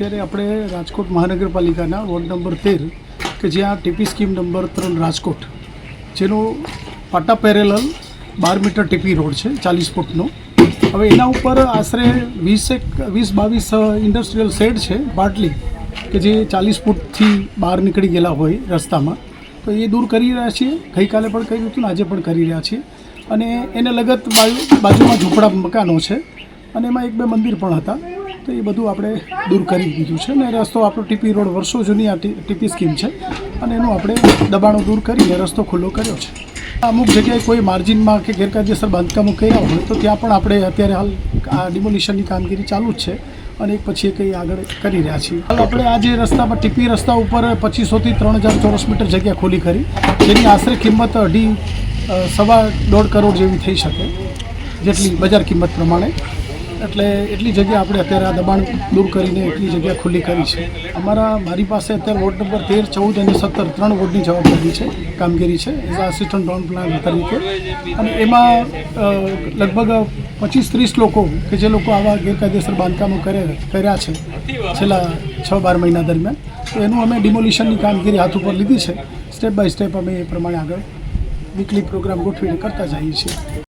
અત્યારે આપણે રાજકોટ મહાનગરપાલિકાના વોર્ડ નંબર તેર, કે જ્યાં ટીપી સ્કીમ નંબર ત્રણ રાજકોટ, જેનું પાટા પેરેલલ બાર મીટર ટીપી રોડ છે, ચાલીસ ફૂટનો. હવે એના ઉપર આશરે વીસેક વીસ બાવીસ ઇન્ડસ્ટ્રીયલ શેડ છે, બાટલી, કે જે ચાલીસ ફૂટથી બહાર નીકળી ગયેલા હોય રસ્તામાં. તો એ દૂર કરી રહ્યા છીએ. ગઈકાલે પણ કર્યું હતું ને આજે પણ કરી રહ્યા છીએ. અને એને લગત બાજુ, બાજુમાં ઝૂંપડા મકાનો છે. અને એમાં એક બે મંદિર પણ હતા. તો એ બધું આપણે દૂર કરી દીધું છે અને રસ્તો આપણો ટીપી રોડ વર્ષો જૂની આ ટીપી સ્કીમ છે અને એનું આપણે દબાણો દૂર કરીને રસ્તો ખુલ્લો કર્યો છે. અમુક જગ્યાએ કોઈ માર્જિનમાં કે ગેરકાયદેસર બાંધકામો કર્યા હોય તો ત્યાં પણ આપણે અત્યારે હાલ આ ડિમોલિશનની કામગીરી ચાલુ જ છે અને એક પછી એક આગળ કરી રહ્યા છીએ. હાલ આપણે આ જે રસ્તામાં ટીપી રસ્તા ઉપર પચીસોથી ત્રણ હજાર ચોરસ મીટર જગ્યા ખોલી કરી, જેની આશરે કિંમત અઢી સવા દોઢ કરોડ જેવી થઈ શકે, જેટલી બજાર કિંમત પ્રમાણે. એટલે એટલી જગ્યા આપણે અત્યારે આ દબાણ દૂર કરીને એટલી જગ્યા ખુલ્લી કરી છે. અમારા, મારી પાસે અત્યારે વોર્ડ નંબર તેર, ચૌદ અને સત્તર ત્રણ વોર્ડની જવાબદારી છે, કામગીરી છે એઝ આસિસ્ટન્ટ ટાઉન પ્લાન તરીકે. અને એમાં લગભગ પચીસ ત્રીસ લોકો કે જે લોકો આવા ગેરકાયદેસર બાંધકામો કરે, કર્યા છે છેલ્લા છ બાર મહિના દરમિયાન. તો એનું અમે ડિમોલિશનની કામગીરી હાથ ઉપર લીધી છે. સ્ટેપ બાય સ્ટેપ અમે એ પ્રમાણે આગળ વીકલી પ્રોગ્રામ ગોઠવીને કરતા જઈએ છીએ.